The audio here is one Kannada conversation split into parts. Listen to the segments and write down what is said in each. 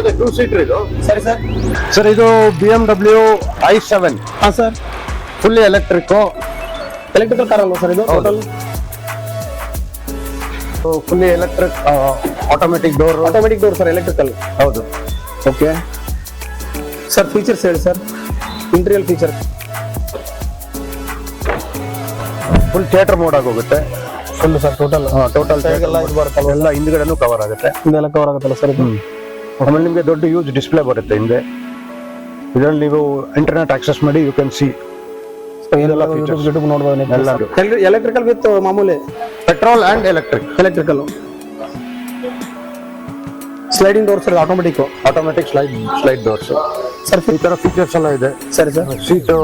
ಅದೇ ಟೂ ಸೀಟರ್ ಇದು? ಸರಿ ಸರ್. ಸರ್ ಇದು B M W I seven ಹಾಂ sir. Fully electric electrical car ಅಲ್ವಾ ಸರ್ ಇದು. Total fully electric automatic door automatic door sir electrical ಹೌದು. ಓಕೆ ಸರ್ ಫೀಚರ್ಸ್ ಹೇಳಿ sir interior feature full theatre mode ಆಗೋಗುತ್ತೆ ಫುಲ್ ಸರ್ ಟೋಟಲ್ ಟೋಟಲ್ ಎಲ್ಲ ಹಿಂದ್ಗಡೆನೂ ಕವರ್ ಆಗುತ್ತೆ. ಇದೆಲ್ಲ ಕವರ್ ಆಗುತ್ತಲ್ಲ ಸರ್ ಆಮೇಲೆ ನಿಮಗೆ ದೊಡ್ಡ ಯೂಸ್ ಡಿಸ್ಪ್ಲೇ ಬರುತ್ತೆ ಹಿಂದೆ. ಇದರಲ್ಲಿ ನೀವು ಇಂಟರ್ನೆಟ್ ಆಕ್ಸೆಸ್ ಮಾಡಿ ಯು ಕ್ಯಾನ್ ಸಿ. ಯೂಟ್ಯೂಬ್ ನೋಡ್ಬೋದು ಎಲೆಕ್ಟ್ರಿಕಲ್ ವಿತ್ ಮಾಮೂಲಿ? Petrol and electric electrical sliding doors automatic automatic slide slide doors sir ಈ ತರ ಫೀಚರ್ಸ್ ಎಲ್ಲ ಇದೆ. ಸರಿ ಸರ್ ಸೀಟು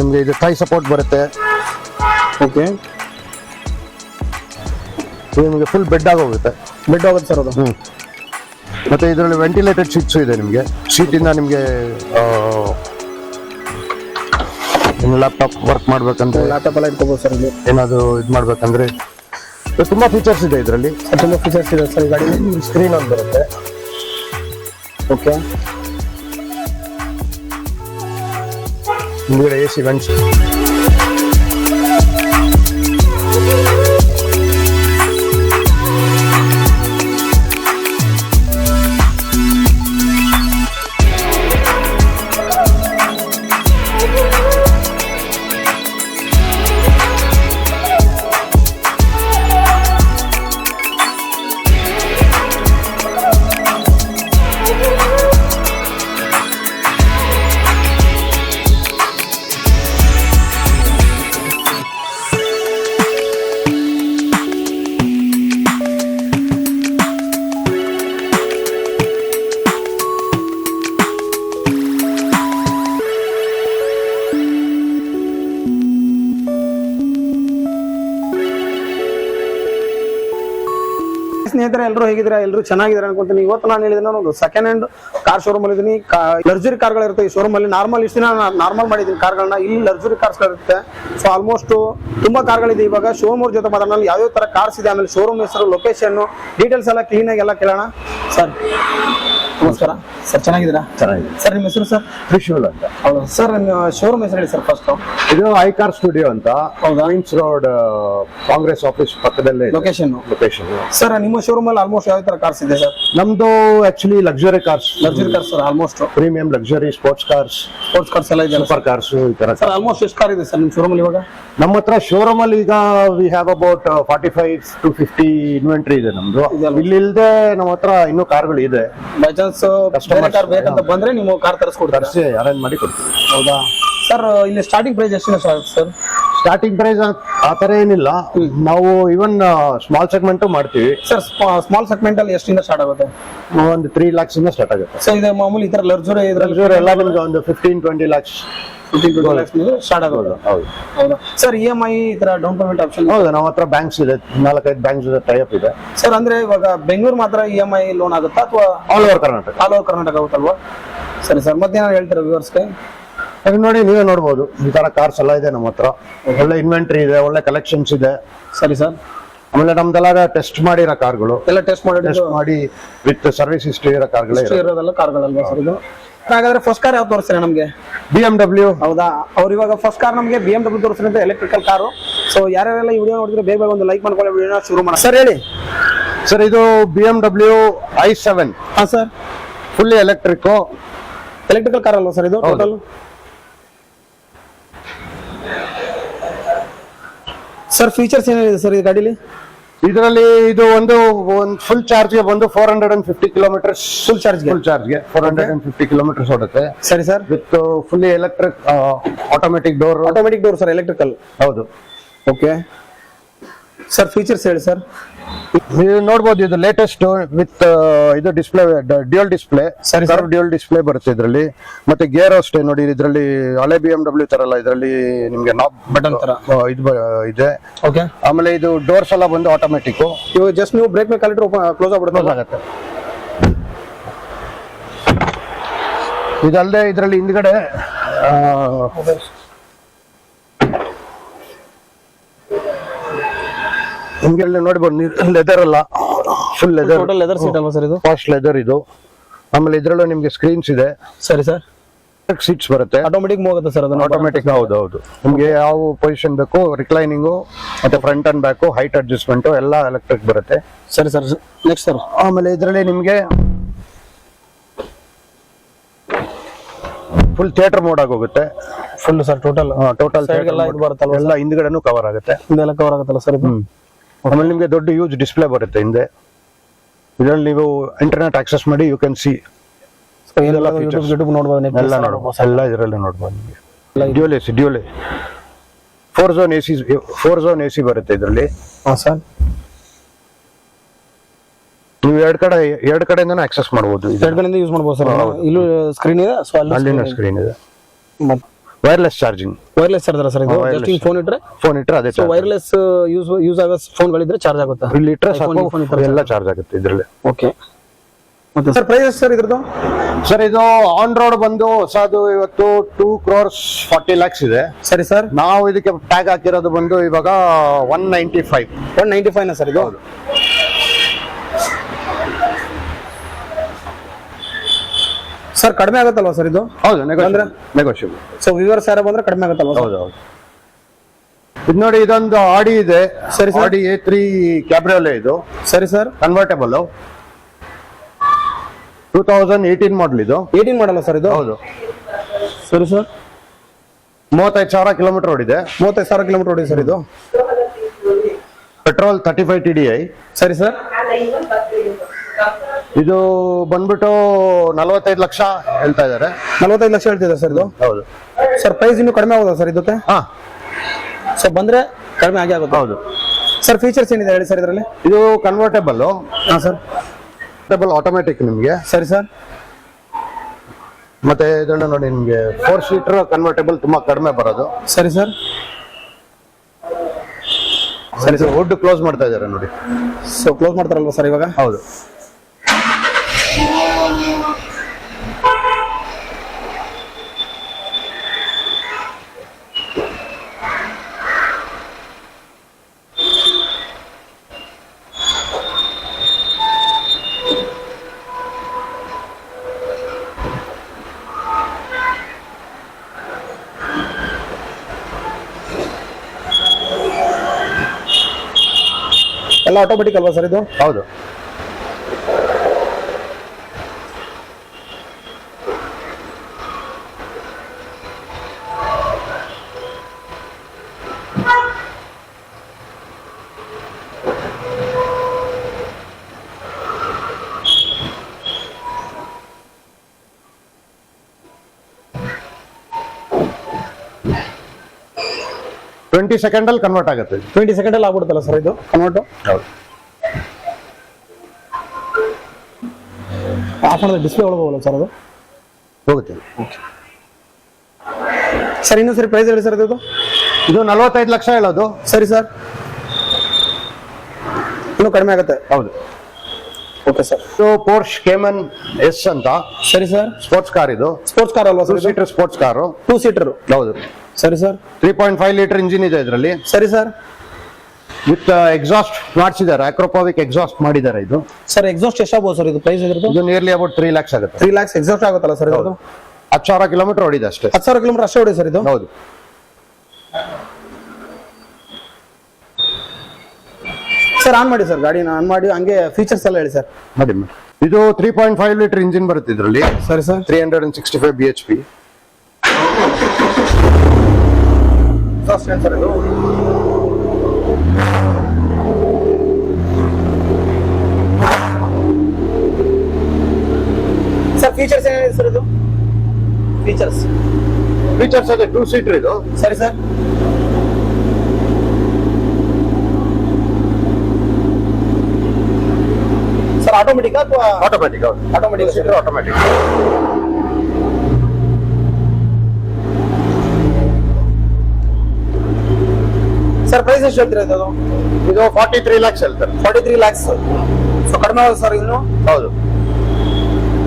ನಿಮಗೆ ಇದು ಟೈ ಸಪೋರ್ಟ್ ಬರುತ್ತೆ. ಓಕೆ ಇದು ನಿಮಗೆ ಫುಲ್ ಬೆಡ್ ಆಗೋಗುತ್ತೆ ಬೆಡ್ ಆಗುತ್ತೆ ಸರ್ ಅದು. ಹ್ಮ್. ಮತ್ತೆ ಇದರಲ್ಲಿ ವೆಂಟಿಲೇಟೆಡ್ ಸೀಟ್ಸ್ ಇದೆ ನಿಮಗೆ. ಸೀಟಿಂದ ನಿಮಗೆ ಲ್ಯಾಪ್ಟಾಪ್ ವರ್ಕ್ ಮಾಡ್ಬೇಕಂದ್ರೆ ಲ್ಯಾಪ್ಟಾಪ್ ಎಲ್ಲ ಇಟ್ಕೋಬೋದು ಸರ್ ಇಲ್ಲಿ ಏನಾದರೂ ಇದು ಮಾಡ್ಬೇಕಂದ್ರೆ ತುಂಬ ಫೀಚರ್ಸ್ ಇದೆ ಇದರಲ್ಲಿ. ತುಂಬ ಫೀಚರ್ಸ್ ಇದೆ ಸರ್ ಗಾಡಿ ಸ್ಕ್ರೀನ್ ಒಂದು ಬರುತ್ತೆ. ಓಕೆ ನಿಮಗೆ ಎ ಸಿ ವೆಂಟ್ಸ್ ಸ್ನೇಹಿತರೆ ಎಲ್ಲರೂ ಹೇಗಿದ್ದೀರಾ? ಎಲ್ಲರೂ ಚೆನ್ನಾಗಿದ್ದಾರೆ ಅನ್ಕೊಂತೀನಿ. ಇವತ್ತು ನಾನು ಹೇಳಿದ್ರೆ ಒಂದು ಸೆಕೆಂಡ್ ಹ್ಯಾಂಡ್ ಕಾರ್ ಶೋರೂಮ್ ಅಲ್ಲಿ ಇದೀನಿ. ಲಕ್ಸುರಿ ಕಾರ್ಗಳು ಇರುತ್ತೆ ಈ ಶೋರೂಮ್ ಅಲ್ಲಿ. ನಾರ್ಮಲ್ ಇಷ್ಟು ದಿನ ನಾರ್ಮಲ್ ಮಾಡಿದ್ದೀನಿ ಕಾರ್ಗಳನ್ನ ಇಲ್ಲಿ ಲಕ್ಸುರಿ ಕಾರ್ಸ್ ಇರುತ್ತೆ ಸೊ ಆಲ್ಮೋಸ್ಟ್ ತುಂಬಾ ಕಾರ್ಗಳಿದೆ ಇವಾಗ. ಶೋರೂಮ್ ಅವ್ರ ಜೊತೆ ಮಾತಾಡೋಣ ಯಾವ್ಯಾವ ತರ ಕಾರ್ಸ್ ಇದೆ? ಆಮೇಲೆ ಶೋರೂಮ್ ಹೆಸರು ಲೊಕೇಶನ್ ಡೀಟೇಲ್ಸ್ ಎಲ್ಲ ಕ್ಲೀನ್ ಆಗಿ ಎಲ್ಲ ಕೇಳೋಣ. ಸರ್. ನಮಸ್ಕಾರ. ಸರ್ ಚೆನ್ನಾಗಿದ್ದೀರಾ? ಚೆನ್ನಾಗಿದೆ. ಸರ್ ನಿಮ್ಮ ಹೆಸರು ಸರ್? ತ್ರಿಶೂಲ್ ಅಂತ. ಹೌದು. ಸರ್ ನಿಮ್ಮ ಶೋರೂಮ್ ಹೆಸರು ಹೇಳಿ ಸರ್ ಫಸ್ಟ್ ಇದು ಐಕಾರ್ ಸ್ಟುಡಿಯೋ ಅಂತ? ಕ್ವೀನ್ಸ್ ರೋಡ್ ಕಾಂಗ್ರೆಸ್ ಆಫೀಸ್ ಪಕ್ಕದಲ್ಲೇ ಲೊಕೇಶನ್ ಲೊಕೇಶನ್ ಸರ್ ನಿಮ್ಮ ಶೋರೂಮ್ ಅಲ್ಲಿ ಆಲ್ಮೋಸ್ಟ್ ಯಾವ ತರ ಕಾರ್ಸ್ ಇದೆ ಸರ್? ನಮ್ದು actually luxury cars luxury cars sir almost premium luxury sports cars sports cars ಎಲ್ಲ ಇದೆ ಸೂಪರ್ ಕಾರ್ಸ್ ಈ ತರ ಸರ್ ಆಲ್ಮೋಸ್ಟ್ ಎಷ್ಟು ಕಾರ್ ಇದೆ ಸರ್ ನಿಮ್ಮ ಶೋರೂಮ್ ಇವಾಗ? ನಮ್ಮ ಹತ್ರ ಶೋರೂಮ್ ಅಲ್ಲಿ ಈಗ we have about forty five to fifty inventory ಇದೆ ನಮ್ದು? ಇಲ್ಲಿ ಇಲ್ಲದೆ ನಮ್ಮ ಹತ್ರ ಇನ್ನೂ ಕಾರ್ಗಳು ಇದೆ. ಬೈ ಚಾನ್ಸ್ ಬೇರೆ Customers, ಕಾರ್ ಬೇಕಂತ ಬಂದ್ರೆ ನೀವು ಕಾರ್ ತರಿಸ್ಕೊಡ್ತೀರಾ? ತರಿಸಿ ಅರೇಂಜ್ ಮಾಡಿ ಕೊಡ್ತೀವಿ. ಹೌದಾ? ಸರ್ ಇಲ್ಲಿ ಸ್ಟಾರ್ಟಿಂಗ್ ಪ್ರೈಸ್ ಎಷ್ಟು ಸರ್ ಸ್ಟಾರ್ಟಿಂಗ್ ಪ್ರೈಸ್ ಆ ತರ ಏನಿಲ್ಲ. ನಾವು ಇವನ್ ಸ್ಮಾಲ್ ಸೆಗ್ಮೆಂಟ್ ಮಾಡ್ತೀವಿ. ಸರ್ ಸ್ಮಾಲ್ ಸೆಗ್ಮೆಂಟ್ ಅಲ್ಲಿ ಎಷ್ಟಿಂದ ಸ್ಟಾರ್ಟ್ ಆಗುತ್ತೆ? ಒಂದು ತ್ರೀ ಲ್ಯಾಕ್ಸ್ ಇಂದ ಸ್ಟಾರ್ಟ್ ಆಗುತ್ತೆ. ಸರ್ ಇದು ಮಾಮೂಲಿ ಈ ತರ ಲರ್ಜುರಿ ಲಕ್ಸುರಿ ಎಲ್ಲ ನಿಮ್ಗೆ ಒಂದು fifteen twenty lakhs sir E M I ಈ ತರ ಡೌನ್ ಪೇಮೆಂಟ್ ಆಪ್ಷನ್ ಹೌದು ನಮ್ಮ ಹತ್ರ ಬ್ಯಾಂಕ್ಸ್ ಇದೆ. ನಾಲ್ಕೈದು ಬ್ಯಾಂಕ್ಸ್ ಇದೆ ಟೈಪ್ ಇದೆ. ಸರ್ ಅಂದ್ರೆ ಇವಾಗ ಬೆಂಗಳೂರು ಮಾತ್ರ ಇ ಎಂ ಐ ಲೋನ್ ಆಗುತ್ತಾ ಅಥವಾ all over Karnataka all over Karnataka ಆಗುತ್ತಲ್ವಾ? ಸರಿ ಸರ್ ಮತ್ತೇನಾದ್ರು ಹೇಳ್ತೀರಾ ವ್ಯೂವರ್ಸ್ಗೆ ಈಗ ನೋಡಿ ನೀವೇ ನೋಡ್ಬೋದು. ಈ ತರ ಕಾರ್ಸ್ ಎಲ್ಲ ಇದೆ ನಮ್ಮ ಹತ್ರ. ಒಳ್ಳೆ ಇನ್ವೆಂಟ್ರಿ ಇದೆ ಒಳ್ಳೆ ಕಲೆಕ್ಷನ್ಸ್ ಇದೆ. ಸರಿ ಸರ್ ಆಮೇಲೆ ನಮ್ದೆಲ್ಲ ಟೆಸ್ಟ್ ಮಾಡಿರೋ ಕಾರ್ಗಳು ಎಲ್ಲ ಟೆಸ್ಟ್ ಮಾಡಿ ಟೆಸ್ಟ್ ಮಾಡಿ ವಿತ್ ಸರ್ವಿಸ್ ಹಿಸ್ಟ್ರಿ ಇರೋ ಕಾರ್ಗಳೇ ಇರೋದೆಲ್ಲ ಕಾರ್ಗಳಲ್ವಾ ಸರ್ ಇದು? ಹಾಗಾದ್ರೆ ಫಸ್ಟ್ ಕಾರ್ ಯಾವ್ದು ತೋರಿಸ್ತೀರಾ ನಮಗೆ? ಬಿ ಎಂ ಡಬ್ಲ್ಯೂ ಹೌದಾ? ಅವ್ರು ಇವಾಗ ಫಸ್ಟ್ ಕಾರ್ ನಮಗೆ ಬಿ ಎಂ ಡಬ್ಲ್ಯೂ ತೋರಿಸಿದ್ರೆ ಎಲೆಕ್ಟ್ರಿಕಲ್ ಕಾರು ಸೊ ಯಾರ್ಯಾರೆಲ್ಲ ಈ ವಿಡಿಯೋ ನೋಡಿದ್ರೆ ಬೇಗ ಬೇಗ ಒಂದು ಲೈಕ್ ಮಾಡ್ಕೊಳ್ಳಿ ವಿಡಿಯೋನ ಶುರು ಮಾಡಿ ಸರ್ ಹೇಳಿ. ಸರ್ ಇದು B M W I seven ಹಾ sir fully electric electrical car ಅಲ್ವಾ ಸರ್ ಇದು ಟೋಟಲ್ ಸರ್ ಫೀಚರ್ಸ್ ಏನೇನಿದೆ ಸರ್ ಈ ಗಾಡಿಲಿ? ಇದರಲ್ಲಿ ಇದು ಒಂದು ಒಂದು ಫುಲ್ ಚಾರ್ಜ್ಗೆ ಬಂದು four hundred and fifty kilometres full ಚಾರ್ಜ್ಗೆ ಫುಲ್ ಚಾರ್ಜ್ಗೆ four hundred and fifty kilometres ಓಡುತ್ತೆ. ಸರಿ sir. With fully electric automatic door automatic door sir electrical ಹೌದು. ಓಕೆ ಸರ್ ಫೀಚರ್ಸ್ ಹೇಳಿ ಸರ್ ನೀವು ನೋಡ್ಬೋದು ಇದು ಲೇಟೆಸ್ಟ್ ವಿತ್ ಇದು ಡಿಸ್ಪ್ಲೇ ಡ್ಯೂಯಲ್ ಡಿಸ್ಪ್ಲೇ ಸರಿ, ಸರ್ ಡ್ಯೂಯಲ್ ಡಿಸ್ಪ್ಲೇ ಬರುತ್ತೆ ಇದರಲ್ಲಿ. ಮತ್ತೆ ಗೇರ್ ಅಷ್ಟೇ ನೋಡಿ ಇದರಲ್ಲಿ ಹಳೆ ಬಿ ಎಂ ಡಬ್ಲ್ಯೂ ತರಲ್ಲ ಇದರಲ್ಲಿ ನಿಮ್ಗೆ ನಾಬ್ ಬಟನ್ ತರ. ಇದು ಇದೆ. ಓಕೆ ಆಮೇಲೆ ಇದು ಡೋರ್ಸ್ ಎಲ್ಲ ಬಂದು ಆಟೋಮೆಟಿಕ್ ಇವಾಗ ಜಸ್ಟ್ ನೀವು ಬ್ರೇಕ್ ಮೇಲೆ ಕಾಲಿಟ್ರೆ ಓಪನ್ ಕ್ಲೋಸ್ ಆಗ್ಬಿಡುತ್ತೆ. ಆಗುತ್ತೆ. ಇದಲ್ಲದೆ ಇದರಲ್ಲಿ ಹಿಂದ್ಗಡೆ ನಿಮ್ಗೆ ನೋಡ್ಬೋದು ಲೆದರ್ ಅಲ್ಲ. Full leather total leather seat ಅಲ್ವಾ ಸರ್ ಇದು? ಫಾಸ್ಟ್ ಲೆದರ್ ಇದು. ಆಮೇಲೆ ಇದರಲ್ಲೂ ನಿಮ್ಗೆ ಸ್ಕ್ರೀನ್ಸ್ ಇದೆ. ಸರಿ ಸರ್. ಸೀಟ್ಸ್ ಬರುತ್ತೆ. ಆಟೋಮೆಟಿಕ್ ಹೋಗುತ್ತೆ ಸರ್ ಅದನ್ನ. ಆಟೋಮೆಟಿಕ್ ಹೌದು ಹೌದು ನಿಮ್ಗೆ ಯಾವ ಪೊಸಿಷನ್ ಬೇಕು ರಿಕ್ಲೈನಿಂಗು ಮತ್ತೆ front and back height adjustment ಎಲ್ಲ ಎಲೆಕ್ಟ್ರಿಕ್ ಬರುತ್ತೆ. ಸರಿ ಸರ್ ನೆಕ್ಸ್ಟ್ ಸರ್ ಆಮೇಲೆ ಇದರಲ್ಲಿ ನಿಮಗೆ ಫುಲ್ ಥಿಯೇಟರ್ ಮೋಡ್ ಆಗೋಗುತ್ತೆ. ಫುಲ್ ಸರ್ ಟೋಟಲ್ ಟೋಟಲ್ ಎಲ್ಲ ಹಿಂದ್ಗಡೆನೂ ಕವರ್ ಆಗುತ್ತೆ. ಇದೆಲ್ಲ ಕವರ್ ಆಗುತ್ತಲ್ಲ ಸರ್ ಆಮೇಲೆ ನಿಮಗೆ ದೊಡ್ಡ ಯೂಸ್ ಡಿಸ್ಪ್ಲೇ ಬರುತ್ತೆ ಹಿಂದೆ. ಇದರಲ್ಲಿ ನೀವು ಇಂಟರ್ನೆಟ್ ಆಕ್ಸೆಸ್ ಮಾಡಿ ಯು ಕ್ಯಾನ್ ಸಿ ಯೂಟ್ಯೂಬ್ ನೋಡ್ಬೋದು Netflix ಎಲ್ಲ ನೋಡ್ಬೋದು ಎಲ್ಲ ಇದರಲ್ಲಿ ನೋಡ್ಬೋದು ನಿಮಗೆ. Dual A C dual four zone A C four zone A C ಬರುತ್ತೆ ಇದರಲ್ಲಿ. ಹಾ ಸರ್ ನೀವು ಎರಡು ಕಡೆ ಎರಡು ಕಡೆಯಿಂದನೂ ಆಕ್ಸೆಸ್ ಮಾಡ್ಬೋದು ಇದು. ಎರಡು ಕಡೆಯಿಂದ ಯೂಸ್ ಮಾಡ್ಬೋದು ಸರ್ ಇಲ್ಲೂ ಸ್ಕ್ರೀನ್ ಇದೆ ಸೊ ಅಲ್ಲಿ ಅಲ್ಲಿನ ಸ್ಕ್ರೀನ್ ಇದೆ. Wireless charging wireless charger sir ಇದು? wireless. ಜಸ್ಟ್ ಹಿಂಗ್ ಫೋನ್ ಇಟ್ರೆ? ಫೋನ್ ಇಟ್ರೆ ಅದೇ so charge. Wireless use use ಆಗೋ ಫೋನ್ಗಳಿದ್ರೆ ಚಾರ್ಜ್ ಆಗುತ್ತೆ? ಇಲ್ಲಿ ಇಟ್ರೆ iPhone, ಸಾಕು. ಈ ಎಲ್ಲ ಚಾರ್ಜ್ ಆಗುತ್ತೆ ಇದ್ರಲ್ಲಿ. ಓಕೆ ಮತ್ತೆ ಸರ್ ಪ್ರೈಸ್ ಸರ್ ಇದ್ರದ್ದು? ಸರ್ ಇದು ಆನ್ ರೋಡ್ ಬಂದು ಹೊಸದು ಇವತ್ತು ಟೂ ಕ್ರೋರ್ಸ್ ಫಾರ್ಟಿ ಲ್ಯಾಕ್ಸ್ ಇದೆ. ಸರಿ ಸರ್ ನಾವು ಇದಕ್ಕೆ ಟ್ಯಾಗ್ ಹಾಕಿರೋದು ಬಂದು ಇವಾಗ one ninety five one ninety five sir ಇದು ಸರ್ ಕಡಿಮೆ ಆಗುತ್ತಲ್ವಾ ಸರ್ ಇದು? ಹೌದು ಅಂದ್ರೆ? ನೆಗೋಷಿಯಬಲ್ ಸೊ ವಿವರ್ಸ್ ಸಾರ ಬಂದ್ರೆ ಕಡಿಮೆ ಆಗುತ್ತಲ್ವಾ ಹೌದು ಹೌದು. ಇದು ನೋಡಿ ಇದೊಂದು ಆಡಿ ಇದೆ. ಸರಿ, ಸರ್ ಆಡಿ ಎ ತ್ರೀ ಕ್ಯಾಬ್ರಿಯೋಲೆ ಇದು. ಸರಿ sir convertible two thousand eighteen model ಇದು. ಏಯ್ಟೀನ್ ಮಾಡಲ್ಲ ಸರ್ ಇದು? ಹೌದು. ಸರಿ ಸರ್ ಮೂವತ್ತೈದು ಸಾವಿರ ಕಿಲೋಮೀಟರ್ ಓಡಿದೆ. ಮೂವತ್ತೈದು ಸಾವಿರ ಕಿಲೋಮೀಟರ್ ಓಡಿದೆ ಸರ್ ಇದು. Petrol thirty five T D I ಸರಿ ಸರ್ ಇದು ಬಂದ್ಬಿಟ್ಟು ನಲವತ್ತೈದು ಲಕ್ಷ ಹೇಳ್ತಾ ಇದ್ದಾರೆ. ನಲವತ್ತೈದು ಲಕ್ಷ ಹೇಳ್ತಿದ್ದಾರೆ ಸರ್ ಇದು? ಹೌದು. ಸರ್ ಪ್ರೈಸ್ ಇನ್ನೂ ಕಡಿಮೆ ಆಗೋದಾ ಸರ್ ಇದಕ್ಕೆ? ಹಾ. ಸರ್ ಬಂದ್ರೆ ಕಡಿಮೆ ಆಗಿ ಆಗುತ್ತೆ. ಹೌದು. ಸರ್ ಫೀಚರ್ಸ್ ಏನಿದೆ ಹೇಳಿ ಸರ್ ಇದರಲ್ಲಿ? ಇದು ಕನ್ವರ್ಟೇಬಲ್ ಹಾ ಸರ್ ಕನ್ವರ್ಟೇಬಲ್ ಆಟೋಮೆಟಿಕ್ ನಿಮಗೆ. ಸರಿ ಸರ್ ಮತ್ತೆ ಇದನ್ನ ನೋಡಿ ನಿಮಗೆ ಫೋರ್ ಸೀಟರ್ ಕನ್ವರ್ಟೇಬಲ್ ತುಂಬಾ ಕಡಿಮೆ ಬರೋದು. ಸರಿ ಸರ್ ಸರಿ ಸರ್ ವುಡ್ ಕ್ಲೋಸ್ ಮಾಡ್ತಾ ಇದ್ದಾರೆ ನೋಡಿ. ಸೊ ಕ್ಲೋಸ್ ಮಾಡ್ತಾರಲ್ವಾ ಸರ್ ಇವಾಗ? ಹೌದು. ಎಲ್ಲ ಆಟೋಮೆಟಿಕ್ ಅಲ್ವಾ ಸರ್ ಇದು? ಹೌದು. ಟ್ವೆಂಟಿ ಸೆಕೆಂಡ್ ಅಲ್ಲಿ ಕನ್ವರ್ಟ್ ಆಗುತ್ತೆ. ಟ್ವೆಂಟಿ ಸೆಕೆಂಡ್ ಅಲ್ಲಿ ಆಗ್ಬಿಡುತ್ತಲ್ಲ ಸರ್ ಇದು? ಕನ್ವರ್ಟು ಹೌದು. ಆಫ್ ಮಾಡಿದ್ರೆ ಡಿಸ್ಪ್ಲೇ ಒಳಗೆ ಹೋಗಲ್ಲ ಸರ್ ಅದು? ಹೋಗುತ್ತೆ. ಸರ್ ಇನ್ನೊಂದು ಸರಿ ಪ್ರೈಸ್ ಹೇಳಿ ಸರ್ ಇದು ಇದು ನಲವತ್ತೈದು ಲಕ್ಷ ಹೇಳೋದು. ಸರಿ ಸರ್ ಇನ್ನೂ ಕಡಿಮೆ ಆಗುತ್ತೆ? ಹೌದು. ಓಕೆ ಸರ್ ಇದು ಪೋರ್ಷ್ ಕೇಮನ್ ಎಸ್ ಅಂತ. ಸರಿ ಸರ್ ಸ್ಪೋರ್ಟ್ಸ್ ಕಾರ್ ಇದು. ಸ್ಪೋರ್ಟ್ಸ್ ಕಾರ್ ಅಲ್ವಾ two seater sports car two seater ಹೌದು. ಸರಿ sir. Three point five litre engine ಇದೆ ಇದರಲ್ಲಿ. ಸರಿ ಸರ್. ವಿತ್ ಎಕ್ಸಾಸ್ಟ್ ಮಾಡಿಸಿದ್ದಾರೆ ಆಕ್ರೋಪಾವಿಕ್ ಎಕ್ಸಾಸ್ಟ್ ಮಾಡಿದ್ದಾರೆ ಇದು. ಸರ್ ಎಕ್ಸಾಸ್ಟ್ ಎಷ್ಟಾಗ್ಬೋದು ಸರ್ ಇದು ಪ್ರೈಸ್ ಇದ್ರದ್ದು? ಇದು ನಿಯರ್ಲಿ ಅಬೌಟ್ ತ್ರೀ ಲ್ಯಾಕ್ಸ್ ಆಗುತ್ತೆ. ತ್ರೀ ಲ್ಯಾಕ್ಸ್ ಎಕ್ಸಾಸ್ಟ್ ಆಗುತ್ತಲ್ಲ ಸರ್ ಇದು ಹತ್ತು ಸಾವಿರ ಕಿಲೋಮೀಟರ್ ಓಡಿದೆ ಅಷ್ಟೇ. ಹತ್ತು ಸಾವಿರ ಕಿಲೋಮೀಟರ್ ಅಷ್ಟೇ ಹೊಡಿ ಸರ್ ಇದು? ಹೌದು. ಸರ್ ಆನ್ ಮಾಡಿ ಸರ್ ಗಾಡಿನ ಆನ್ ಮಾಡಿ ಹಂಗೆ ಫೀಚರ್ಸ್ ಎಲ್ಲ ಹೇಳಿ ಸರ್. ಮಾಡಿ ಮಾಡಿ. ಇದು three point five litre engine ಬರುತ್ತೆ ಇದರಲ್ಲಿ. ಸರಿ sir. Three hundred and sixty five B H P ಪ್ರಶ್ನೆ ಸರ್ ಇದು ಸರ್ ಫೀಚರ್ಸ್ ಏನಿದೆ ಸರ್ ಇದು ಫೀಚರ್ಸ್ ಫೀಚರ್ಸ್ ಅದೇ ಟೂ ಸೀಟರ್ ಇದು ಸರಿ ಸರ್ ಸರ್ ಆಟೋಮೆಟಿಕ್ ಅಥವಾ automatic automatic seater automatic sir price ಎಷ್ಟು ಹೇಳ್ತೀರಾ ಇದು? ಇದು ಫಾರ್ಟಿ ತ್ರೀ ಲ್ಯಾಕ್ಸ್ ಹೇಳ್ತಾರೆ. ಫಾರ್ಟಿ ತ್ರೀ ಲ್ಯಾಕ್ಸ್ ಸೊ ಕಡಿಮೆ ಆಗುತ್ತೆ ಸರ್ ಇನ್ನು? ಹೌದು.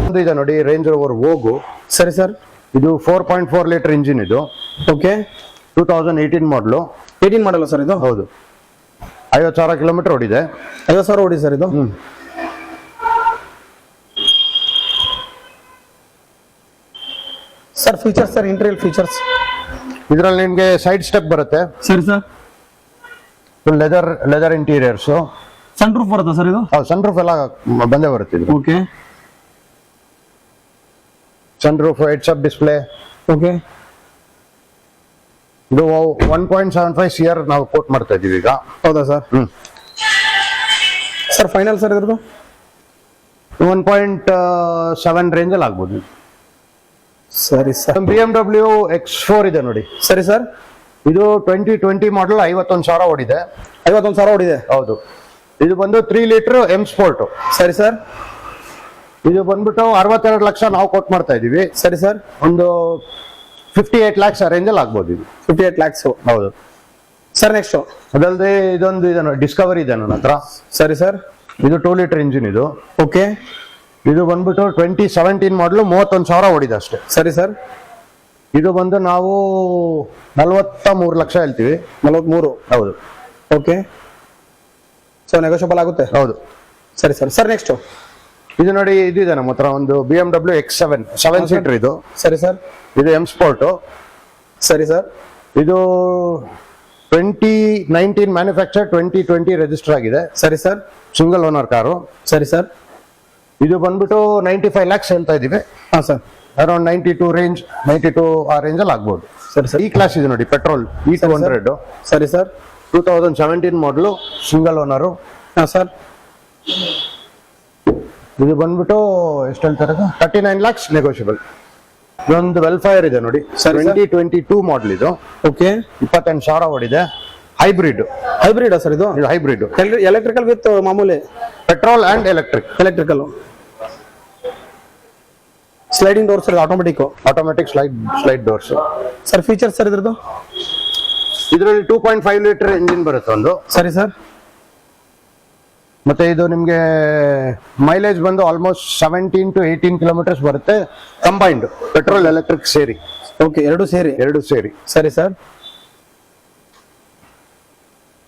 ಒಂದು ಇದೆ ನೋಡಿ ರೇಂಜ್ ರೋವರ್ ಹೋಗು ಸರಿ ಸರ್ ಇದು four point four litre engine ಇದು. Okay two thousand eighteen model eighteen ಮಾಡಲ್ಲ ಸರ್ ಇದು? ಹೌದು. ಐವತ್ತು ಸಾವಿರ ಕಿಲೋಮೀಟರ್ ಓಡಿದೆ. ಐವತ್ತು ಸಾವಿರ ಓಡಿ ಸರ್ ಇದು? ಹ್ಞೂ sir features sir interior features ಇದರಲ್ಲಿ ನಿಮಗೆ ಸೈಡ್ ಸ್ಟೆಪ್ ಬರುತ್ತೆ. ಸರಿ sir leather leather interiors sunroof ಬರುತ್ತಾ ಸರ್ ಇದು? ಸನ್ ರೂಫ್ ಎಲ್ಲ ಬಂದೇ ಬರುತ್ತೆ ಇದು. Okay sunroof heads up display okay ಇದು one point seven five C R ನಾವು ಕೋಟ್ ಮಾಡ್ತಾ ಇದೀವಿ ಈಗ. ಹೌದಾ sir hmm. Sir final sir ಇದ್ರದ್ದು? ಒನ್ ಪಾಯಿಂಟ್ ಸೆವೆನ್ ರೇಂಜಲ್ಲಿ ಆಗ್ಬೋದು. ಸರಿ sir B M W X four ಇದೆ ನೋಡಿ. ಸರಿ ಸರ್ ಇದು ಟ್ವೆಂಟಿ ಟ್ವೆಂಟಿ ಮಾಡಲ್ ಐವತ್ತೊಂದು ಸಾವಿರ ಓಡಿದೆ. ಐವತ್ತೊಂದು ಸಾವಿರ ಓಡಿದೆ? ಹೌದು. ಇದು ಬಂದು ತ್ರೀ ಲೀಟರ್ ಎಂ ಸ್ಪೋರ್ಟ್ ಸರಿ ಸರ್. ಇದು ಬಂದ್ಬಿಟ್ಟು ಅರವತ್ತೆರಡು ಲಕ್ಷ ನಾವು ಕೊಟ್ಟು ಮಾಡ್ತಾ ಇದೀವಿ ಸರಿ ಸರ್. ಒಂದು ಫಿಫ್ಟಿ ಏಟ್ ಲ್ಯಾಕ್ಸ್ ರೇಂಜಲ್ಲಿ ಆಗ್ಬೋದು ಇದು. ಫಿಫ್ಟಿ ಏಟ್ ಲ್ಯಾಕ್ಸ್ ಹೌದು. ಸರ್ ನೆಕ್ಸ್ಟ್ ಅದಲ್ಲದೆ ಇದೊಂದು ಇದನ್ನು ಡಿಸ್ಕವರಿ ಇದೆ ನನ್ನ ಹತ್ರ. ಸರಿ ಸರ್. ಇದು ಟೂ ಲೀಟರ್ ಇಂಜಿನ್ ಇದು. ಓಕೆ. ಇದು ಬಂದ್ಬಿಟ್ಟು ಟ್ವೆಂಟಿ ಸೆವೆಂಟೀನ್ ಮಾಡಲು ಮೂವತ್ತೊಂದು ಸಾವಿರ ಓಡಿದೆ ಅಷ್ಟೇ. ಸರಿ ಸರ್. ಇದು ಬಂದು ನಾವು ನಲವತ್ತ ಮೂರು ಲಕ್ಷ ಹೇಳ್ತೀವಿ. ನಲವತ್ಮೂರು. ಹೌದು. ಓಕೆ ಸೊ ನೆಗೋಷಿಯಬಲ್ ಆಗುತ್ತೆ? ಹೌದು. ಸರಿ ಸರ್. ಸರ್ ನೆಕ್ಸ್ಟ್ ಇದು ನೋಡಿ ಇದು ಇದೆ ನಮ್ಮ ಹತ್ರ ಒಂದು B M W X seven seven seater ಇದು. ಸರಿ ಸರ್ ಇದು ಎಂ ಸ್ಪೋರ್ಟು ಸರಿ ಸರ್ ಇದು twenty nineteen manufacture twenty twenty register ಆಗಿದೆ. ಸರಿ ಸರ್ ಸಿಂಗಲ್ ಓನರ್ ಕಾರು. ಸರಿ ಸರ್ ಇದು ಬಂದ್ಬಿಟ್ಟು ನೈಂಟಿ ಫೈವ್ ಲ್ಯಾಕ್ಸ್ ಹೇಳ್ತಾ ಇದ್ದೀವಿ. ಹಾಂ sir around ninety two range ninety two ಆ ರೇಂಜಲ್ಲಿ ಆಗ್ಬೋದು. ಸರಿ ಸರ್. ಈ ಕ್ಲಾಸ್ ಇದೆ ನೋಡಿ ಪೆಟ್ರೋಲ್ ಇ ಟು ಹಂಡ್ರೆಡ್ ಸರಿ sir. Two thousand seventeen model single owner ಹಾಂ ಸರ್. ಇದು ಬಂದ್ಬಿಟ್ಟು ಎಷ್ಟು ಹೇಳ್ತಾರೆ ತರ್ಟಿ ನೈನ್ ಲ್ಯಾಕ್ಸ್ ನೆಗೋಷಿಯಬಲ್ ಇದೊಂದು ವೆಲ್ಫೇರ್ ಇದೆ ನೋಡಿ. ಟ್ವೆಂಟಿ ಟ್ವೆಂಟಿ ಟೂ ಮಾಡಲ್ ಇದು. ಓಕೆ. ಇಪ್ಪತ್ತೆಂಟು ಸಾವಿರ ಓಡಿದೆ. ಹೈಬ್ರಿಡ್ ಹೈಬ್ರಿಡ್ ಸರ್ ಇದು? ಇದು ಹೈಬ್ರಿಡ್ ಎಲೆಕ್ಟ್ರಿಕಲ್ ವಿತ್ ಮಾಮೂಲಿ? Petrol and electric electrical sliding door sir automatic automatic slide slide doors sir features sir ಇದ್ರದ್ದು? ಇದರಲ್ಲಿ two point five litre engine ಬರುತ್ತೆ ಒಂದು. ಸರಿ ಸರ್ ಮತ್ತೆ ಇದು ನಿಮಗೆ ಮೈಲೇಜ್ ಬಂದು almost seventeen to eighteen kilometres ಬರುತ್ತೆ ಕಂಬೈನ್ಡ್ ಪೆಟ್ರೋಲ್ ಎಲೆಕ್ಟ್ರಿಕ್ ಸೇರಿ. ಓಕೆ ಎರಡು ಸೇರಿ? ಎರಡು ಸೇರಿ. ಸರಿ ಸರ್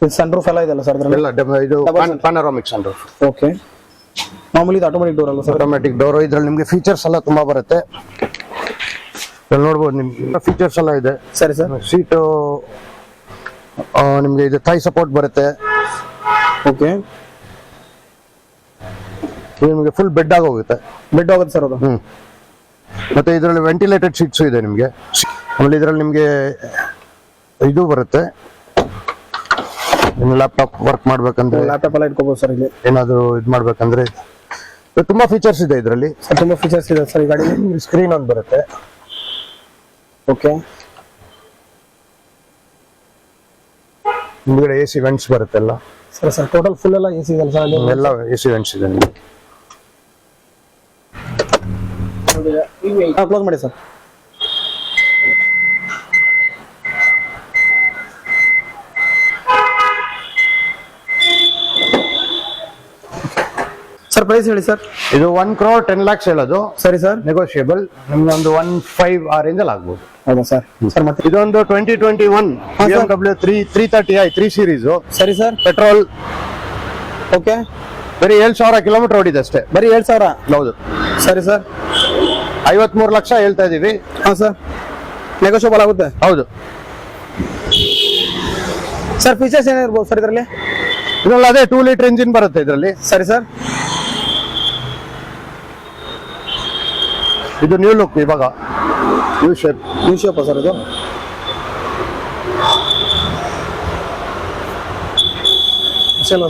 ಸನ್ ರೂಫ್ ಎಲ್ಲ ಇದೆಲ್ಲ ಸರ್ ಎಲ್ಲ ಇದು Double ಪಾನರಾಮಿಕ್ಸ್ ರೂಫ್ ಓಕೆ ಮಾಮೂಲಿ ಆಟೋಮ್ಯಾಟಿಕ್ ಡೋರ್ ಅಲ್ಲ ಸರ್? ಆಟೋಮೆಟಿಕ್ ಡೋರ್ ಇದ್ರಲ್ಲಿ ನಿಮಗೆ ಫೀಚರ್ಸ್ ಎಲ್ಲ ತುಂಬಾ ಬರುತ್ತೆ. ಇಲ್ಲಿ ನೋಡ್ಬೋದು ನಿಮ್ಗೆ ಫೀಚರ್ಸ್ ಎಲ್ಲ ಇದೆ. ಸರಿ ಸರ್. ಸೀಟು ನಿಮಗೆ ಇದು ಥೈ ಸಪೋರ್ಟ್ ಬರುತ್ತೆ. ಓಕೆ ನಿಮಗೆ ಫುಲ್ ಬೆಡ್ ಆಗಿ ಹೋಗುತ್ತೆ. ಬೆಡ್ ಆಗುತ್ತೆ ಸರ್ ಅದು? ಹ್ಮ್. ಮತ್ತೆ ಇದರಲ್ಲಿ ವೆಂಟಿಲೇಟೆಡ್ ಸೀಟ್ಸ್ ಇದೆ ನಿಮಗೆ. ಆಮೇಲೆ ಇದರಲ್ಲಿ ನಿಮಗೆ ಇದು ಬರುತ್ತೆ. ಲ್ಯಾಪ್ಟಾಪ್ ವರ್ಕ್ ಮಾಡ್ಬೇಕಂದ್ರೆ ಲ್ಯಾಪ್ಟಾಪ್ ಎಲ್ಲ ಇಟ್ಕೋಬಹುದು ಸರ್ ಇಲ್ಲಿ. ಏನಾದ್ರು ಇದು ಮಾಡ್ಬೇಕಂದ್ರೆ. ತುಂಬಾ ಫೀಚರ್ಸ್ ಇದೆ ಇದರಲ್ಲಿ. ತುಂಬಾ ತುಂಬ ಫೀಚರ್ಸ್ ಇದೆ. ಸರ್ ಈ ಗಾಡಿ ಸ್ಕ್ರೀನ್ ಒಂದು ಬರುತ್ತೆ. ಓಕೆ ಮುಂದ್ಗಡೆ ಎ ಸಿ ವೆಂಟ್ಸ್ ಬರುತ್ತೆ ಎಲ್ಲ. ಸರ್ ಸರ್ ಟೋಟಲ್ ಫುಲ್ ಎಲ್ಲ ಎ ಸಿ ಇದೆ ಸರ್ ಎಲ್ಲ ಎ ಸಿ ವೆಂಟ್ಸ್ ಇದೆ ನಿಮಗೆ ಕ್ಲೋಸ್ ಮಾಡಿ ಸರ್ ಸರ್ ಪ್ರೈಸ್ ಹೇಳಿ ಸರ್. ಇದು ಒನ್ ಕ್ರೋರ್ ಟೆನ್ ಲ್ಯಾಕ್ಸ್ ಹೇಳೋದು. ಸರಿ ಸರ್. ನೆಗೋಷಿಯೇಬಲ್ ನಿಮ್ಗೆ ಒಂದು ಒನ್ ಫೈವ್ ಆ ರೇಂಜಲ್ಲಿ ಆಗ್ಬೋದು. ಹೌದಾ ಸರ್? ಸರ್ ಮತ್ತೆ? ಇದೊಂದು twenty twenty one. W three three thirty I three series ಸರಿ ಸರ್. Petrol okay. ಬರೀ ಏಳು ಸಾವಿರ ಕಿಲೋಮೀಟರ್ ಓಡಿದೆ ಅಷ್ಟೇ. ಬರೀ ಏಳು ಸಾವಿರ? ಹೌದು. ಸರಿ ಸರ್. ಐವತ್ಮೂರು ಲಕ್ಷ ಹೇಳ್ತಾ ಇದೀವಿ. ಹಾಂ ಸರ್. ನೆಗೋಷಿಯಬಲ್ ಆಗುತ್ತೆ? ಹೌದು. ಸರ್ ಫೀಚರ್ಸ್ ಏನಿರ್ಬೋದು ಸರ್ ಇದರಲ್ಲಿ? ಇದರಲ್ಲಿ ಅದೇ ಟೂ ಲೀಟರ್ ಇಂಜಿನ್ ಬರುತ್ತೆ ಇದರಲ್ಲಿ. ಸರಿ ಸರ್. ಇದು ನ್ಯೂ ಲುಕ್ ಇವಾಗ new shape new shape sir ಇದು ಚಲೋ